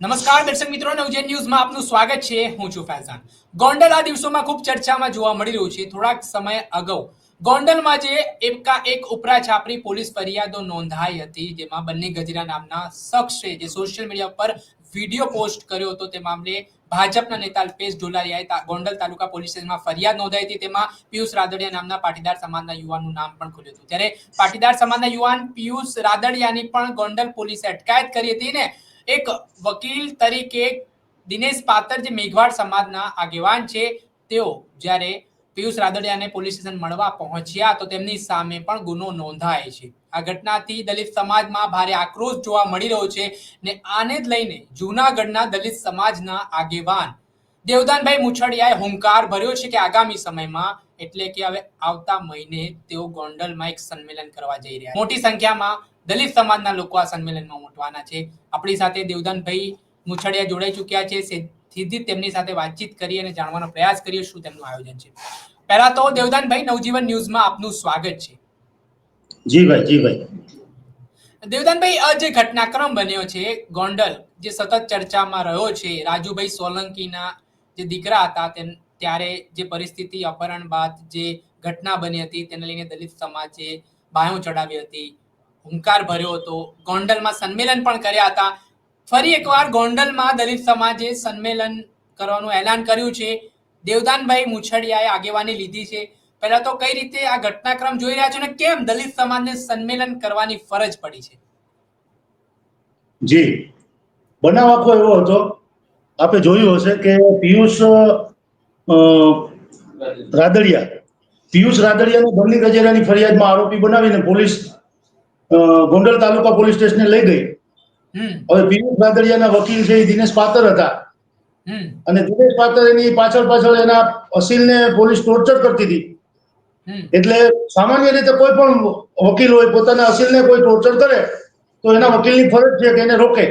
નમસ્કાર, દર્શક મિત્રો, નવજેન ન્યૂઝમાં આપનું સ્વાગત છે. હું છું ફૈઝાન. ગોંડલ આ દિવસોમાં ખૂબ ચર્ચામાં જોવા મળી રહ્યું છે. થોડાક સમય અગાઉ ગોંડલમાં જે એકા એક ઉપરા છાપરી પોલીસ ફરિયાદો નોંધાઈ હતી, જેમાં બંને ગજરા નામના શખ્સે જે સોશિયલ મીડિયા પર વીડિયો પોસ્ટ કર્યો હતો, તે મામલે ભાજપના નેતા અલ્પેશ ઢોલારિયાએ ગોંડલ તાલુકા પોલીસ સ્ટેશનમાં ફરિયાદ નોંધાઈ હતી. તેમાં પિયુષ રાદડિયા નામના પાટીદાર સમાજના યુવાનનું નામ પણ ખુલ્યું હતું. ત્યારે પાટીદાર સમાજના યુવાન પિયુષ રાદડિયાની પણ ગોંડલ પોલીસે અટકાયત કરી હતી ને એક વકીલ તરીકે દિનેશ પાતર મેઘવાડ સમાજના આગેવાન છે. તેઓ જ્યારે પિયુષ રાદડિયાને પોલીસ સ્ટેશન મળવા પહોંચ્યા તો તેમની સામે પણ ગુનો નોંધાય છે. આ ઘટનાથી દલિત સમાજમાં ભારે આક્રોશ જોવા મળી રહ્યો છે ને આને જ લઈને જૂનાગઢના દલિત સમાજના આગેવાન દેવદાનભાઈ મુછડિયાએ હુંકાર ભર્યો છે કે આગામી સમયમાં એટલે કે હવે આવતા મહિને તેઓ ગોંડલમાં એક સંમેલન કરવા જઈ રહ્યા મોટી સંખ્યામાં દલિત સમાજના લોકો આ સંમેલનમાં ઉમટવાના છે. આપણી સાથે દેવદાનભાઈ મુછડિયા જોડાઈ ચૂક્યા છે. સીધી તેમની સાથે વાતચીત કરી અને જાણવાનો પ્રયાસ કરીએ શું તેમનું આયોજન છે. પહેલા તો દેવદાનભાઈ નવજીવન ન્યૂઝમાં આપનું સ્વાગત છે. જી ભાઈ જી ભાઈ. દેવદાનભાઈ આ જે ઘટનાક્રમ બન્યો છે ગોંડલ જે સતત ચર્ચામાં રહ્યો છે રાજુભાઈ સોલંકીના જે દીકરા હતા તેમ ત્યારે જે પરિસ્થિતિ અપહરણ બાદ જે ઘટના બની હતી તેને લઈને દલિત સમાજે બાયો ચડાવી હતી. હુંકાર ભર્યો હતો. ગોંડલમાં સંમેલન પણ કર્યા હતા. ફરી એકવાર ગોંડલમાં દલિત સમાજે સંમેલન કરવાનું એલાન કર્યું છે. દેવદાનભાઈ મુછડિયાએ આગેવાની લીધી છે. પહેલા તો કઈ રીતે આ ઘટનાક્રમ જોઈ રહ્યા છો ને કેમ દલિત સમાજને સંમેલન કરવાની ફરજ પડી છે? જી. બનાવ આખો એવો હતો. આપણે જોયું હશે કે પિયુષ રાદડિયા. પિયુષ રાદડિયાને બન્ની ગજેરાની ફરિયાદમાં આરોપી બનાવીને પોલીસ ગોંડલ તાલુકા પોલીસ સ્ટેશને લઈ ગઈ. હવે પિયુષ રાદડિયાના વકીલ છે એ દિનેશ પાતર હતા. અને દિનેશ પાતર એની પાછળ પાછળ એના અસીલને પોલીસ ટોર્ચર કરતી હતી. એટલે સામાન્ય રીતે કોઈ પણ વકીલ હોય પોતાના અસીલને કોઈ ટોર્ચર કરે તો એના વકીલની ફરજ છે કે એને રોકે.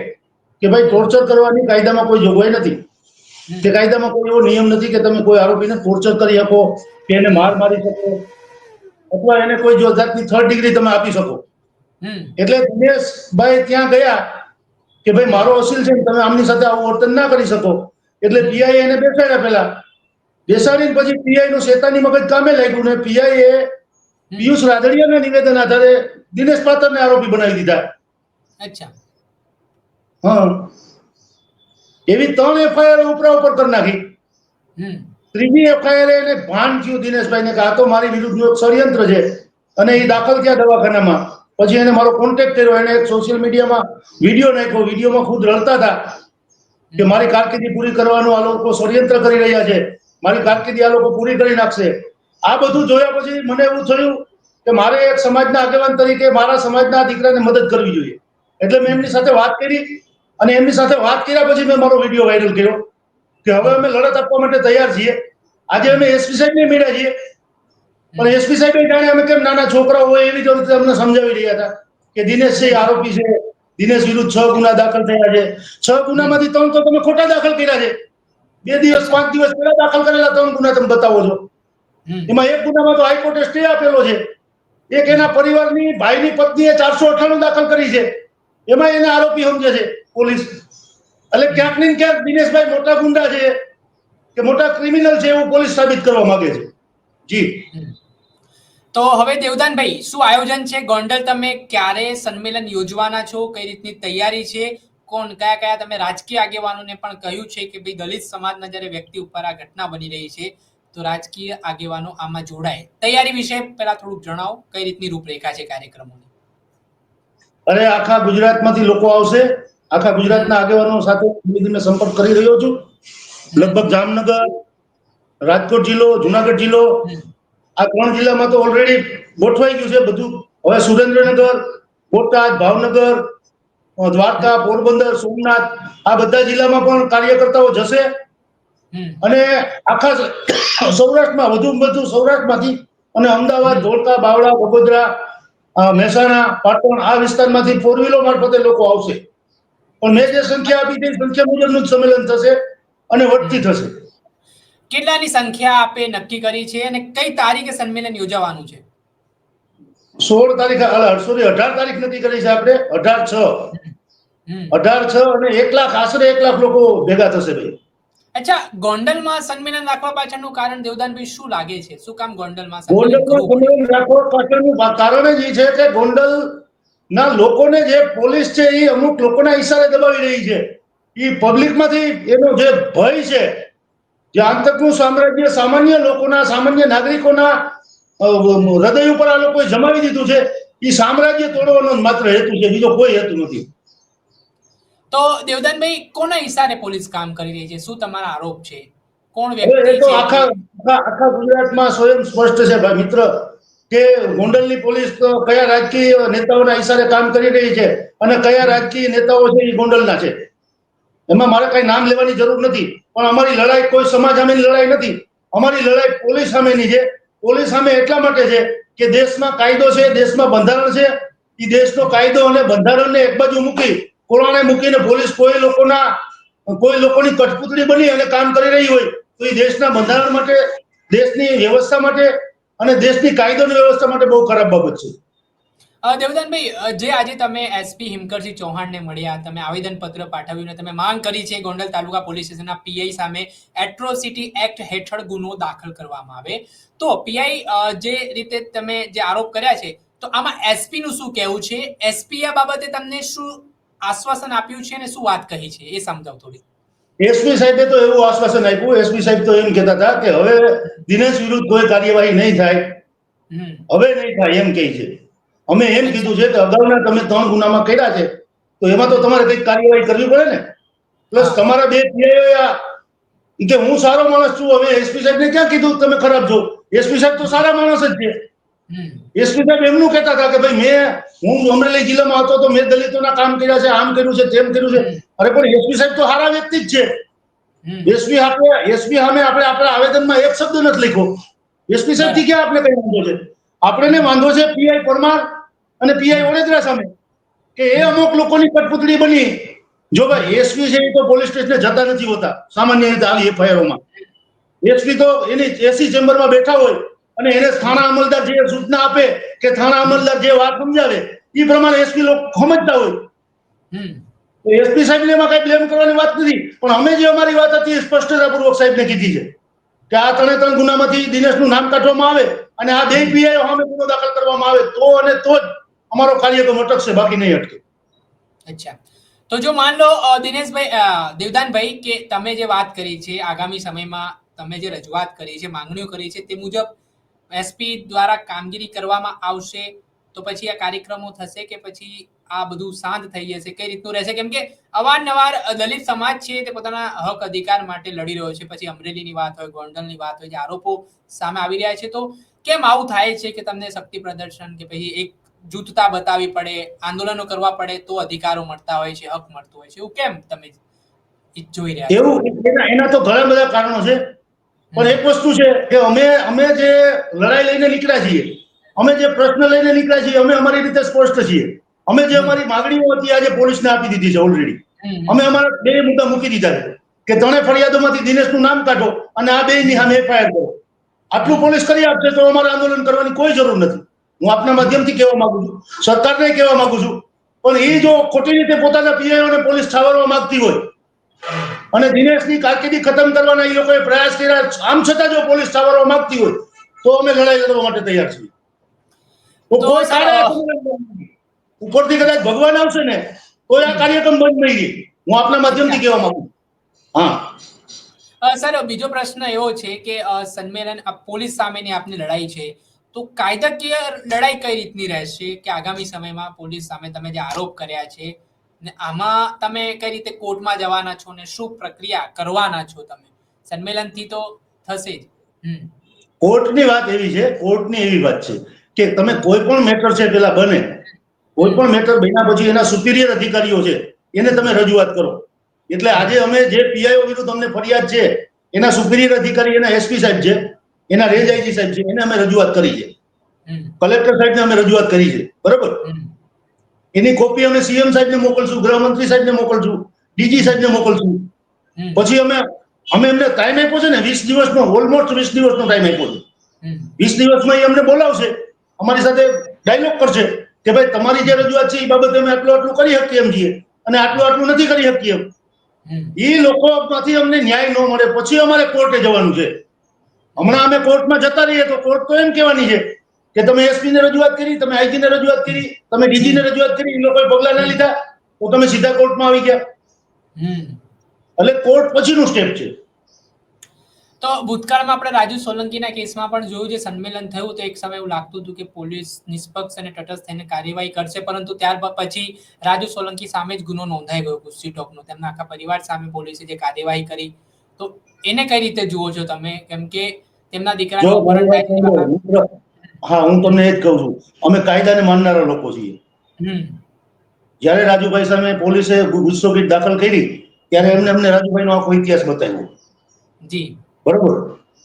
કે ભાઈ ટોર્ચર કરવાની કાયદામાં કોઈ જોગવાઈ નથી. કે કાયદામાં કોઈ એવો નિયમ નથી કે તમે કોઈ આરોપીને ટોર્ચર કરી શકો કે એને માર મારી શકો અથવા એને કોઈ જો જાતની થર્ડ ડિગ્રી તમે આપી શકો. એટલે દિનેશભાઈ ત્યાં ગયા કે ભાઈ મારો અસીલ છે તમે આમની સાથે આવું વર્તન ના કરી શકો. એટલે પીઆઈ એને બેસાડ્યા પેલા બેસાડીને પછી પીઆઈ નું શેતાની મગજ કામે લાગ્યું ને પીઆઈ એ પિયુષ રાદડિયાના નિવેદન આધારે દિનેશ પાતરને આરોપી બનાવી દીધા. અચ્છા. હા. એવી ત્રણ એફઆઈઆર ઉપરા ઉપર કરી નાખી. ત્રીજી એફઆઈઆર એને ભાન થયું દિનેશભાઈને કે આ તો મારી વિરુદ્ધનું એક ષડયંત્ર છે અને એ દાખલ થયા દવાખાનામાં. પછી એને મારો કોન્ટેક્ટ કર્યો, એને એક સોશિયલ મીડિયામાં વીડિયો નાખ્યો. વિડીયોમાં ખુદ રડતા હતા કે મારી કારકિર્દી પૂરી કરવાનું આ લોકો ષડયંત્ર કરી રહ્યા છે. મારી કારકિર્દી આ લોકો પૂરી કરી નાખશે. આ બધું જોયા પછી મને એવું થયું કે મારે એક સમાજના આગેવાન તરીકે મારા સમાજના દીકરાને મદદ કરવી જોઈએ. એટલે મેં એમની સાથે વાત કરી અને એમની સાથે વાત કર્યા પછી મેં મારો વીડિયો વાયરલ કર્યો કે હવે અમે લડત આપવા માટે તૈયાર છીએ. આજે અમે એસપી સાહેબને મળ્યા છીએ. પણ એસપી સાહેબ જાણે અમે કેમ નાના છોકરાઓ હોય એવી જ રીતે અમને સમજાવી રહ્યા હતા કે દિનેશ છે આરોપી છે દિનેશ વિરુદ્ધ છ ગુના દાખલ થયા છે. છ ગુનામાંથી ત્રણ તો તમે ખોટા દાખલ કર્યા છે. બે દિવસ પાંચ દિવસ પહેલા દાખલ કરેલા ત્રણ ગુના તમે બતાવો છો. એમાં એક ગુનામાં તો હાઈકોર્ટે સ્ટે આપેલો છે. એક એના પરિવારની ભાઈની પત્નીએ ચારસો અઠાણું દાખલ કરી છે. એમાં એને આરોપી સમજે છે પોલીસ. એટલે ક્યાંક ને ક્યાંક દિનેશભાઈ મોટા ગુંડા છે કે મોટા ક્રિમિનલ છે એવું પોલીસ સાબિત કરવા માંગે છે. જી. તો હવે દેવદાનભાઈ શું આયોજન છે? ગોંડલ તમે ક્યારે સંમેલન યોજવાના છો? કઈ રીતની તૈયારી છે? કોણ કયા કયા તમે રાજકીય આગેવાનોને પણ કહ્યું છે કે ભાઈ દલિત સમાજના જ્યારે વ્યક્તિ ઉપર આ ઘટના બની રહી છે તો રાજકીય આગેવાનો આમાં જોડાય. તૈયારી વિશે પહેલા થોડુંક જણાવો કઈ રીતની રૂપરેખા છે કાર્યક્રમોની? અરે આખા ગુજરાતમાંથી લોકો આવશે. આખા ગુજરાતના આગેવાનો સાથે ધીમે ધીમે સંપર્ક કરી રહ્યો છું. લગભગ જામનગર રાજકોટ જિલ્લો જુનાગઢ જિલ્લો. આ ત્રણ જિલ્લામાં તો ઓલરેડી ગોઠવાઈ ગયું છે બધું. હવે સુરેન્દ્રનગર બોટાદ ભાવનગર દ્વારકા પોરબંદર સોમનાથ આ બધા જિલ્લામાં પણ કાર્યકર્તાઓ જશે. અને આખા સૌરાષ્ટ્રમાં વધુ વધુ સૌરાષ્ટ્રમાંથી અને અમદાવાદ ધોળકા બાવળા વડોદરા મહેસાણા પાટણ આ વિસ્તારમાંથી ફોર વ્હીલો મારફતે લોકો આવશે. પણ મેં જે સંખ્યા આપી તે સંખ્યા મુજબનું જ સંમેલન થશે અને વધતી થશે. કેટલાની સંખ્યા આપે નક્કી કરી છે અને કઈ તારીખે સંમેલન યોજાવાનું છે? સોળ તારીખ સોરી અઢાર તારીખ નક્કી કરી છે આપણે. અઢાર છ. અઢાર છ અને એક લાખ આશરે એક લાખ લોકો ભેગા થશે ભાઈ. અચ્છા ગોંડલમાં સંમેલન રાખવા પાછળનું કારણ દેવદાનભાઈ શું લાગે છે? શું કામ ગોંડલમાં ગોંડલમાં રાખવા પાછળનું કારણ જ એ છે કે ગોંડલ ના લોકોને જે પોલીસ છે એ અમુક લોકોના ઈશારે દબાવી રહી છે. એ પબ્લિકમાંથી એનો જે ભય છે જે આતંકનું સામ્રાજ્ય સામાન્ય લોકોના સામાન્ય નાગરિકોના હૃદય ઉપર આ લોકોએ જમાવી દીધું છે એ સામ્રાજ્ય તોડવાનો માત્ર હેતુ છે બીજો કોઈ હેતુ નથી. તો દેવદાનભાઈ કોના ઈશારે પોલીસ કામ કરી રહી છે? શું તમારા આરોપ છે? કોણ વ્યક્તિ તો છે? આખા આખા ગુજરાતમાં સ્વયં સ્પષ્ટ છે ભાઈ મિત્ર કે ગોંડલની પોલીસ કયા રાજકીય નેતાઓના ઈશારે કામ કરી રહી છે અને કયા રાજકીય નેતાઓ છે એ ગોંડલના છે? એમાં મારે કઈ નામ લેવાની જરૂર નથી, પણ અમારી લડાઈ કોઈ સમાજ સામેની લડાઈ નથી. અમારી લડાઈ પોલીસ સામેની છે. પોલીસ સામે એટલા માટે છે કે દેશમાં કાયદો છે, દેશમાં બંધારણ છે. એ દેશનો કાયદો અને બંધારણને એક બાજુ મૂકી કોરોને મૂકીને પોલીસ કોઈ લોકોના, કોઈ લોકોની કઠપૂતળી બની અને કામ કરી રહી હોય, તો એ દેશના બંધારણ માટે, દેશની વ્યવસ્થા માટે અને દેશની કાયદોની વ્યવસ્થા માટે બહુ ખરાબ બાબત છે. દેવદાનભાઈ જે આજે તમે એસપી હિમકરસિંહ ચૌહાણને મળ્યા તમે આવેદન પત્ર પાઠવ્યું તમે માંગ કરી છે ગોંડલ તાલુકા પોલીસ સ્ટેશનના પીઆઈ સામે એટ્રોસિટી એક્ટ હેઠળ ગુનો દાખલ કરવામાં આવે. તો પીઆઈ જે રીતે તમે જે આરોપ કર્યા છે તો આમાં એસપી નું શું કહેવું છે? એસપી આ બાબતે તમને શું આશ્વાસન આપ્યું છે અને શું વાત કહી છે? એ સમજાવ થોડી. એસપી સાહેબે તો એવું આશ્વાસન આપ્યું. એસપી સાહેબ તો એમ કહેતા હતા કે હવે દિનેશ વિરુદ્ધ કોઈ કાર્યવાહી નહીં થાય. હવે નહીં થાય એમ કહે છે. અમે એમ કીધું છે કે અગાઉના તમે ત્રણ ગુનામાં કર્યા છે તો એમાં તો તમારે કંઈક કાર્યવાહી કરવી પડે ને? પ્લસ તમારા બે પીઆઈઓ કે હું સારો માણસ છું હવે એસપી સાહેબને ક્યાં કીધું તમે ખરાબ છો? એસપી સાહેબ તો સારા માણસ જ છે. એસપી સાહેબ એમનું કહેતા હતા કે ભાઈ મેં હું અમરેલી જિલ્લામાં હતો તો મેં દલિતોના કામ કર્યા છે આમ કર્યું છે તેમ કર્યું છે. અરે પણ એસપી સાહેબ તો સારા વ્યક્તિ જ છે. એસપી આપણે એસપી સામે આપણે આપણા આવેદનમાં એક શબ્દ નથી લખ્યો. એસપી સાહેબથી ક્યાં આપણે કઈ વાંધો છે? આપણને વાંધો છે પીઆઈ પરમાર અને પીઆઈ વડોદરા સામે કે એ અમુક લોકોની કટપુતળી બની. જો ભાઈ એસપી છે એ તો પોલીસ સ્ટેશને જતા નથી હોતા સામાન્ય રીતે આવી એફઆઈઆરોમાં. એસપી તો એની એસી ચેમ્બરમાં બેઠા હોય અને એને થાણા અમલદાર જે સૂચના આપે કે થાણા અમલદાર જે વાત સમજાવે એ પ્રમાણે એસપી લોકો સમજતા હોય. એસપી સાહેબને એમાં કઈ બ્લેમ કરવાની વાત નથી પણ અમે જે અમારી વાત હતી એ સ્પષ્ટતાપૂર્વક સાહેબને કીધી છે. કે આ ત્રણે ત્રણ ગુનામાંથી દિનેશનું નામ કાઢવામાં આવે અને આ બે પીઆઈ સામે ગુનો દાખલ કરવામાં આવે તો અને તો જ અમારો કાર્યક્રમ અટકશે બાકી નહીં અટકે. અચ્છા. તો જો માન લો દિનેશભાઈ દેવદાનભાઈ, કે તમે જે વાત કરી છે, આગામી સમયમાં તમે જે રજૂઆત કરી છે, માંગણીઓ કરી છે, તે મુજબ એસપી દ્વારા કામગીરી કરવામાં આવશે, તો પછી આ કાર્યક્રમો થશે કે પછી આ બધું શાંત થઈ જશે? કઈ રીતનું રહેશે? કેમ કે અવારનવાર દલિત સમાજ છે, તે પોતાના હક અધિકાર માટે લડી રહ્યો છે. પછી અમરેલીની વાત હોય, ગોંડલની વાત હોય, જે આરોપો સામે આવી રહ્યા છે. તો કેમ આવું થાય છે કે તમને શક્તિ પ્રદર્શન કે પછી એક જૂથતા બતાવી પડે આંદોલનો કરવા પડે તો અધિકારો મળતા હોય છે હક મળતો હોય છે. એવું કેમ તમે જોઈ રહ્યા એવું એના એના તો ઘણા બધા કારણો છે. પણ એક વસ્તુ છે કે અમે અમે જે લડાઈ લઈને નીકળ્યા છીએ અમે જે પ્રશ્ન લઈને નીકળ્યા છીએ અમે અમારી રીતે સ્પષ્ટ છીએ. અમે જે અમારી માગણીઓ હતી આજે પોલીસને આપી દીધી છે ઓલરેડી અમે અમારા બે મુદ્દા મૂકી દીધા છે. કે ત્રણે ફરિયાદોમાંથી દિનેશનું નામ કાઢો અને આ બેની સામે એફઆઈઆર કરો. આટલું પોલીસ કરી આપશે તો અમારે આંદોલન કરવાની કોઈ જરૂર નથી. હું આપના માધ્યમથી કહેવા માંગુ છું. સરકારને કહેવા માંગુ છું. પણ એ જો ખોટી રીતે પોતાના પીઆઈઓને પોલીસ ઠાવરવા માંગતી હોય અને દિનેશની કારકિર્દી ખતમ કરવાના એ લોકોએ પ્રયાસ કર્યા આમ છતાં જો પોલીસ ઠાવરવા માંગતી હોય તો અમે લડાઈ લડવા માટે તૈયાર છીએ. ઉપરથી કદાચ ભગવાન આવશે ને તો આ કાર્યક્રમ બંધ નહીં રહે હું આપના માધ્યમથી કહેવા માંગુ હા. સર બીજો પ્રશ્ન એવો છે કે સંમેલન પોલીસ સામેની આપની લડાઈ છે. તો કાયદાકીય લડાઈ કઈ રીતની રહેશે કે આગામી સમયમાં પોલીસ સામે તમે જે આરોપ કર્યા છે ને આમાં તમે કઈ રીતે કોર્ટમાં જવાના છો ને શું પ્રક્રિયા કરવાના છો તમે? સંમેલનથી તો થશે જ. કોર્ટની વાત એવી છે, કોર્ટની એવી વાત છે કે તમે કોઈ પણ મેટર છે પેલા બને, કોઈ પણ મેટર બન્યા પછી એના સુપિરિયર અધિકારીઓ છે, એને તમે રજૂઆત કરો. એટલે આજે અમે જે પીઆઈઓ વિરુદ્ધ અમને ફરિયાદ છે, એના સુપિરિયર અધિકારી એના એસપી સાહેબ છે એના રેજાઈજી સાહેબ છે એને અમે રજૂઆત કરી છે. કલેક્ટર સાહેબને અમે રજૂઆત કરી છે બરોબર? એની કોપી અમે સીએમ સાહેબને મોકલશું ગૃહમંત્રી સાહેબને મોકલશું ડીજી સાહેબને મોકલશું. પછી અમે અમે એમને ટાઈમ આપ્યો છે ને વીસ દિવસનો ઓલમોસ્ટ વીસ દિવસનો ટાઈમ આપ્યો છે. વીસ દિવસમાં એ અમને બોલાવશે અમારી સાથે ડાયલોગ કરશે કે ભાઈ તમારી જે રજૂઆત છે એ બાબતે અમે આટલું આટલું કરી શકીએ એમ છીએ. અને આટલું આટલું નથી કરી શકીએ એમ. એ લોકોમાંથી અમને ન્યાય ન મળે પછી અમારે કોર્ટે જવાનું છે. હમણાં અમે કોર્ટમાં જતા રહીએ તો કોર્ટ તો એમ કહેવાની છે કે તમે એસપી ને રજૂઆત કરી તમે આઈજી ને રજૂઆત કરી તમે ડીજી ને રજૂઆત કરી એ લોકોએ પગલા ના લીધા તો તમે સીધા કોર્ટમાં આવી ગયા. હમ. એટલે કોર્ટ પછીનું સ્ટેપ છે. તો ભૂતકાળમાં આપણે રાજુ સોલંકીના કેસમાં પણ જોયું છે સંમેલન થયું તો એક સમય એવું લાગતું હતું કે પોલીસ નિષ્પક્ષ અને તટસ્થ થઈને કાર્યવાહી કરશે પરંતુ ત્યાર પછી રાજુ સોલંકી સામે જ ગુનો નોંધાઈ ગયો ગુસ્સી ટોકનો તેમના આખા પરિવાર સામે પોલીસે જે કાર્યવાહી કરી. તો એને કઈ રીતે જુઓ છો તમે? કેમ કે તેમના મિત્ર. હા હું તમને એ જ કહું છું. અમે કાયદાને માનનારા લોકો છીએ. જ્યારે રાજુભાઈ સામે પોલીસે ગુસ્સો કીટ દાખલ કરી ત્યારે એમને અમને રાજુભાઈનો આખો ઇતિહાસ બતાવ્યો. જી. બરોબર?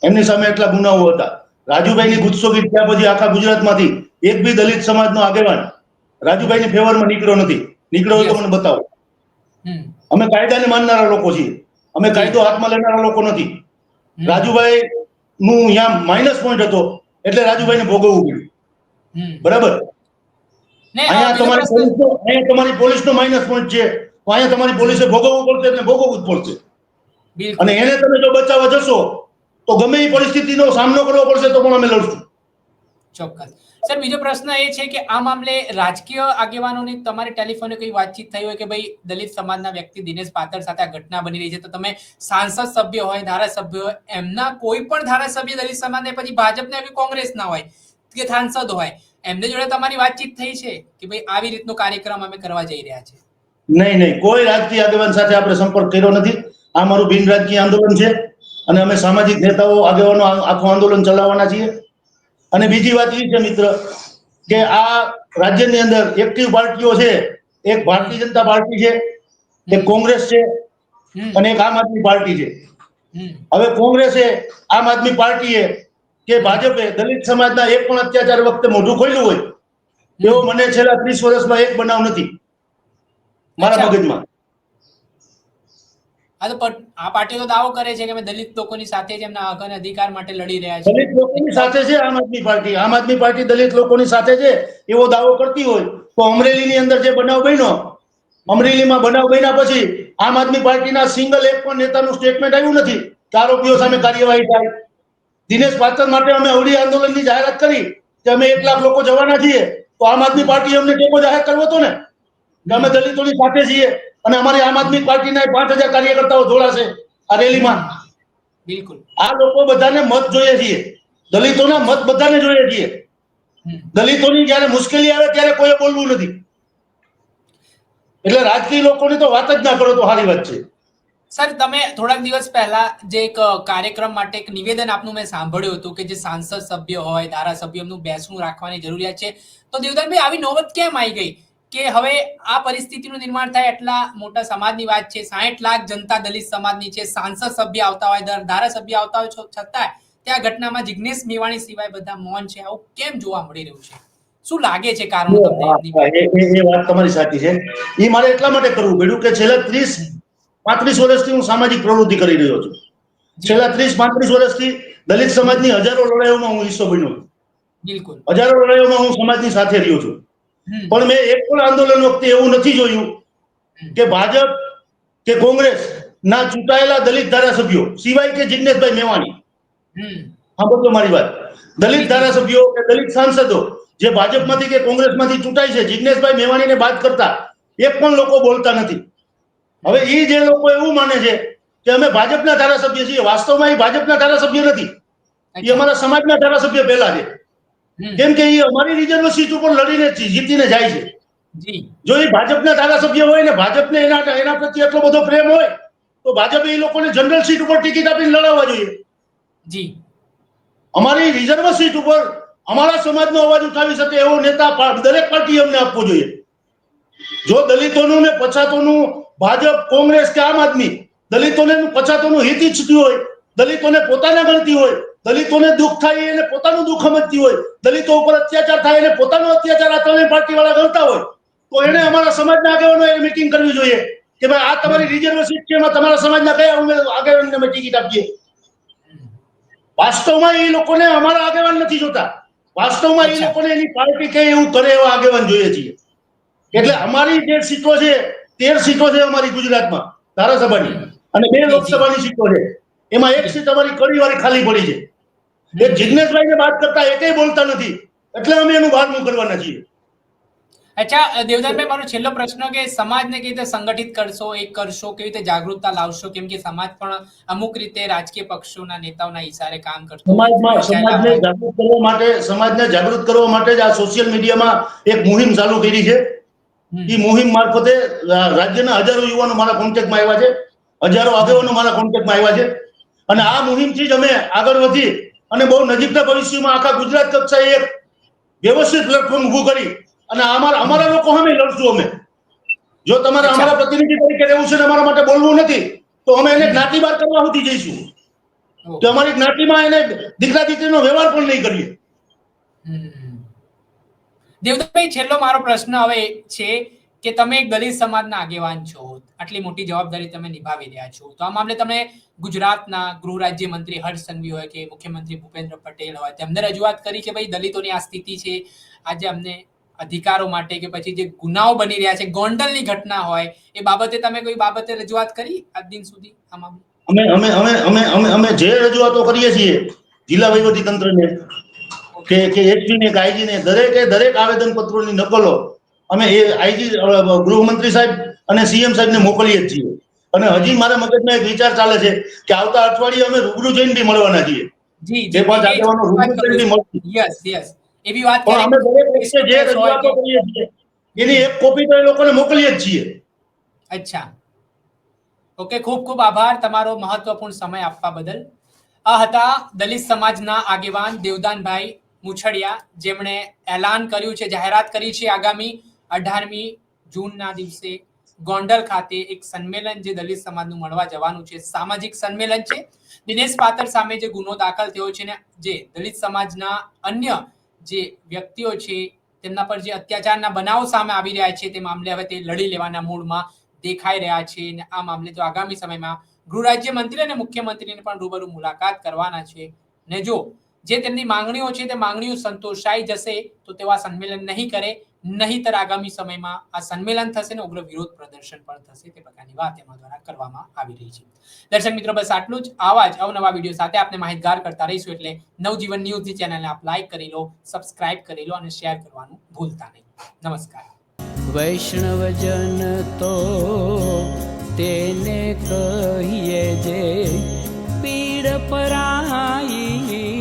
એમની સામે એટલા ગુનાઓ હતા. રાજુભાઈની ગુસ્સો કીટ ત્યાં પછી આખા ગુજરાતમાંથી એક બી દલિત સમાજનો આગેવાન રાજુભાઈની ફેવરમાં નીકળ્યો નથી. નીકળ્યો હોય તો મને બતાવો. અમે કાયદાને માનનારા લોકો છીએ. અમે કાયદો હાથમાં લેનારા લોકો નથી. રાજુભાઈ નું અહીંયા માઇનસ પોઈન્ટ હતો એટલે રાજુભાઈને ભોગવવું પડ્યું. બરાબર? અહીંયા તમારી પોલીસ અહીંયા તમારી પોલીસ નો માઇનસ પોઈન્ટ છે. તો અહીંયા તમારી પોલીસે ભોગવવું પડશે એટલે ભોગવવું જ પડશે. અને એને તમે જો બચાવવા જશો તો ગમે એ પરિસ્થિતિનો સામનો કરવો પડશે તો પણ અમે લડશું. ચોક્કસ. સર, બીજો પ્રશ્ન એ છે કે આ મામલે રાજકીય આગેવાનોની તમારી ટેલિફોને કોઈ વાતચીત થઈ હોય કે ભાઈ દલિત સમાજના વ્યક્તિ દિનેશ પાતળ સાથે આ ઘટના બની રહી છે, તો તમે સાંસદ સભ્ય હોય, ધારાસભ્ય હોય, એમના કોઈ પણ ધારાસભ્ય દલિત સમાજને પછી ભાજપના કે કોંગ્રેસના હોય, કે સાંસદ હોય, એમને જોડે તમારી વાતચીત થઈ છે કે ભાઈ આવી રીતનો કાર્યક્રમ અમે કરવા જઈ રહ્યા છે? નહીં નહીં, કોઈ રાજકીય આગેવાન સાથે આપણે સંપર્ક કર્યો નથી. આ મારું બિન રાજકીય આંદોલન છે અને અમે સામાજિક નેતાઓ, આગેવાનો આખું આંદોલન ચલાવવાના છીએ. અને બીજી વાત એ છે મિત્ર કે આ રાજ્યની અંદર એક્ટિવ પાર્ટીઓ છે એક ભારતીય જનતા પાર્ટી છે એક કોંગ્રેસ છે અને એક આમ આદમી પાર્ટી છે. હવે કોંગ્રેસે આમ આદમી પાર્ટીએ કે ભાજપે દલિત સમાજના એક પણ અત્યાચાર વખતે મોઢું ખોલ્યું હોય એવો મને છેલ્લા ત્રીસ વર્ષમાં એક બનાવ નથી મારા. મગજમાં. આ તો આ પાર્ટીઓ તો દાવો કરે છે કે અમે દલિત લોકોની સાથે જ એમના હક અને અધિકાર માટે લડી રહ્યા છે દલિત લોકોની સાથે છે આમ આદમી પાર્ટી. આમ આદમી પાર્ટી દલિત લોકોની સાથે છે, એવો દાવો કરતી હોય. તો અમરેલીની અંદર જે બનાવ બન્યો, અમરેલીમાં બનાવ બન્યા પછી આમ આદમી પાર્ટીના સિંગલ એક પણ નેતાનું સ્ટેટમેન્ટ આવ્યું નથી કે આરોપીઓ સામે કાર્યવાહી થાય. દિનેશ પાત્ર માટે અમે અવળી આંદોલનની જાહેરાત કરી કે અમે એક લાખ લોકો જવાના છીએ. તો આમ આદમી પાર્ટી અમને ટેકો જાહેર કરવો હતો ને? અમે દલિતોની સાથે છીએ. અને અમારી આમ આદમી પાર્ટીના પાંચ હજાર કાર્યકર્તાઓ જોડાશે આ રેલીમાં. બિલકુલ. આ લોકો બધાને મત જોઈએ છીએ. દલિતોના મત બધાને જોઈએ છીએ. દલિતોની જ્યારે મુશ્કેલી આવે ત્યારે કોઈ બોલવું નથી. એટલે રાજકીય લોકોની તો વાત જ ના કરો તો સારી વાત છે. સર તમે થોડાક દિવસ પહેલા જે એક કાર્યક્રમ માટે એક નિવેદન આપનું મેં સાંભળ્યું હતું કે જે સાંસદ સભ્ય હોય ધારાસભ્ય એમનું બેસણું રાખવાની જરૂરિયાત છે. તો દેવદાનભાઈ આવી નોબત કેમ આવી ગઈ? કે હવે આ પરિસ્થિતિનું નિર્માણ થાય એટલા મોટા સમાજની વાત છે. સાહીઠ લાખ જનતા દલિત સમાજની છે. સાંસદ સભ્ય આવતા હોય ધાર- ધારાસભ્ય આવતા હોય છતાંય ત્યાં ઘટનામાં જિજ્ઞેશ મેવાણી સિવાય બધા મૌન છે. આવું કેમ જોવા મળી રહ્યું છે? શું લાગે છે કારણો તમને એ વાત તમારી સાચી છે. એ મારે એટલા માટે કરવું પડ્યું કે છેલ્લા ત્રીસ પાંત્રીસ વર્ષથી હું સામાજિક પ્રવૃત્તિ કરી રહ્યો છું. છેલ્લા ત્રીસ પાંત્રીસ વર્ષથી દલિત સમાજની હજારો લડાઈઓમાં હું હિસ્સો બન્યો બિલકુલ. હજારો લડાઈઓમાં હું સમાજની સાથે રહ્યો છું. પણ મેં એક પણ આંદોલન વખતે એવું નથી જોયું કે ભાજપ કે કોંગ્રેસ ના ચૂંટાયેલા દલિત ધારાસભ્યો સિવાય કે જિજ્ઞેશભાઈ મેવાણી. સાંભળજો મારી વાત. દલિત ધારાસભ્યો કે દલિત સાંસદો જે ભાજપમાંથી કે કોંગ્રેસમાંથી ચૂંટાય છે જિજ્ઞેશભાઈ મેવાણીને બાદ કરતા એક પણ લોકો બોલતા નથી. હવે એ જે લોકો એવું માને છે કે અમે ભાજપના ધારાસભ્ય છીએ વાસ્તવમાં એ ભાજપના ધારાસભ્ય નથી. એ અમારા સમાજના ધારાસભ્ય પહેલા છે. કેમ કે એ અમારી રિઝર્વ સીટ ઉપર લડીને જીતીને જાય છે. જો. એ ભાજપના ધારાસભ્ય હોય ને ભાજપને એના એના પ્રત્યે એટલો બધો પ્રેમ હોય તો ભાજપે એ લોકોને જનરલ સીટ ઉપર ટિકિટ આપીને લડાવવા જોઈએ. જી. અમારી રિઝર્વ સીટ ઉપર અમારા સમાજનો અવાજ ઉઠાવી શકે એવો નેતા દરેક પાર્ટી અમને આપવો જોઈએ. જો દલિતોનું ને પછાતોનું ભાજપ કોંગ્રેસ કે આમ આદમી દલિતોને પછાતોનું હિત ઈચ્છતી હોય દલિતોને પોતાના ગણતી હોય દલિતોને દુઃખ થાય એને પોતાનું દુઃખ સમજતી હોય. દલિતો ઉપર અત્યાચાર થાય એને પોતાનો અત્યાચાર આ ત્રણેય પાર્ટી વાળા ગણતા હોય. તો એને અમારા સમાજના આગેવાનો મીટિંગ કરવી જોઈએ કે ભાઈ આ તમારી રિઝર્વ સીટ છે એમાં તમારા સમાજના કયા ઉમેદ આગેવાનને અમે ટિકિટ આપીએ? વાસ્તવમાં એ લોકોને અમારા આગેવાન નથી જોતા. વાસ્તવમાં એ લોકોને એની પાર્ટી કે એવું કરે એવા આગેવાન જોઈએ છીએ. એટલે અમારી જે સીટો છે તેર સીટો છે અમારી ગુજરાતમાં ધારાસભાની. અને બે લોકસભાની સીટો છે. એમાં એક સીટ અમારી કડીવાળી ખાલી પડી છે. એ જિજ્ઞેશભાઈને વાત કરતા એકેય બોલતા નથી. એટલે અમે એનું બહાર મોકલવાના છીએ. અચ્છા દેવદાનભાઈ મારો છેલ્લો પ્રશ્ન કે સમાજને કેવી રીતે સંગઠિત કરશો એક કરશો કેવી રીતે જાગૃતતા લાવશો? કેમ કે સમાજ પણ અમુક રીતે રાજકીય પક્ષોના નેતાઓના ઈશારે કામ કરશે સમાજમાં સમાજને જાગૃત કરવા માટે સમાજને જાગૃત કરવા માટે જ આ સોશિયલ મીડિયામાં એક મુહિમ ચાલુ કરી છે. એ મુહિમ મારફતે રાજ્યના હજારો યુવાનો મારા કોન્ટેક્ટમાં આવ્યા છે. હજારો આગેવાનો મારા કોન્ટેક્ટમાં આવ્યા છે. અને આ મુહિમથી જ અમે આગળ વધી અને બહુ નજીકના ભવિષ્યમાં આખા ગુજરાત કક્ષાએ એક વ્યવસ્થિત પ્લેટફોર્મ ઊભું કરી અને અમારા અમારા લોકો અમે લડશું અમે. જો તમારે અમારા પ્રતિનિધિ તરીકે રહેવું છે ને અમારા માટે બોલવું નથી તો અમે એને જ્ઞાતિ બાર કરવા સુધી જઈશું. તો અમારી જ્ઞાતિમાં એને દીકરા દીકરીનો વ્યવહાર પણ નહીં કરીએ. દેવદાભાઈ છેલ્લો મારો પ્રશ્ન હવે છે કે તમે દલિત સમાજના આગેવાન છો, આટલી મોટી જવાબદારી તમે નિભાવી રહ્યા છો. તો આ મામલે તમે ગુજરાતના ગૃહ રાજ્ય મંત્રી હર્ષ સંઘવી હોય કે મુખ્યમંત્રી ભૂપેન્દ્ર પટેલ હોય તેમને રજૂઆત કરી કે ભાઈ દલિતોની આ સ્થિતિ છે. આજે અમને અધિકારો માટે કે પછી જે ગુનાઓ બની રહ્યા છે, ગોંડલની ઘટના હોય, એ બાબતે તમે કોઈ બાબતે રજૂઆત કરી આજ દિન સુધી આ મામલે? અમે અમે અમે અમે અમે અમે જે રજૂઆતો કરીએ છીએ, જિલ્લા વહીવટી તંત્રને કે કે એસપી ને કાયજી ને દરેકે દરેક આવેદન પત્રોની નકલો અમે એ આઈજી ગૃહમંત્રી સાહેબ અને સીએમ સાહેબને મોકલીએ જ છીએ. અને હજી મારા મગજમાં એક વિચાર ચાલે છે કે આવતા અઠવાડિયે અમે રૂબરૂ જઈને બી મળવાના છીએ. જી જે. પાંચ આગેવાનો રૂબરૂ જઈને મળશું. Yes yes. એવી વાત પણ અમે દરેક વખતે જે રજૂઆતો કરીએ છીએ એની એક કોપી તો એ લોકોને મોકલીએ જ છીએ. અચ્છા. ઓકે ખૂબ ખૂબ આભાર તમારો મહત્વપૂર્ણ સમય આપવા બદલ. આ હતા દલિત સમાજના આગેવાન દેવદાનભાઈ મુછડિયા જેમણે એલાન કર્યું છે જાહેરાત કરી છે આગામી અઢારમી જૂનના દિવસે ગોંડલ ખાતે એક સંમેલન જે દલિત સમાજનું મળવા જવાનું છે, સામાજિક સંમેલન છે. દિનેશ પાત્ર સામે જે ગુનો દાખલ થયો છે ને, જે દલિત સમાજના અન્ય જે વ્યક્તિઓ છે, તેમના પર જે અત્યાચારના બનાવો સામે આવી રહ્યા છે, તે મામલે હવે તે લડી લેવાના મૂડમાં દેખાઈ રહ્યા છે અને આ મામલે તો આગામી સમયમાં ગૃહ રાજ્ય મંત્રી અને મુખ્યમંત્રીને પણ રૂબરૂ મુલાકાત કરવાના છે. ને જો જે તેમની માંગણીઓ છે, તે માંગણીઓ સંતોષાઈ જશે, તો તેવા સંમેલન નહીં કરે. નહીંતર આગામી સમયમાં આ સંમેલન થશે ને ઉગ્ર વિરોધ પ્રદર્શન પણ થશે તે પ્રકારની વાત એમાં દ્વારા કરવામાં આવી રહી છે. દર્શક મિત્રો, બસ આટલું જ. આવા જ અવનવા વીડિયો સાથે આપણે માહિતગાર કરતા રહીશું એટલે નવજીવન ન્યૂઝની ચેનલને આપ લાઈક કરી લો, સબસ્ક્રાઇબ કરી લો અને શેર કરવાનું ભૂલતા નહીં. નમસ્કાર. વૈષ્ણવજન તો તેને કહીએ જે પીડ પરાઈ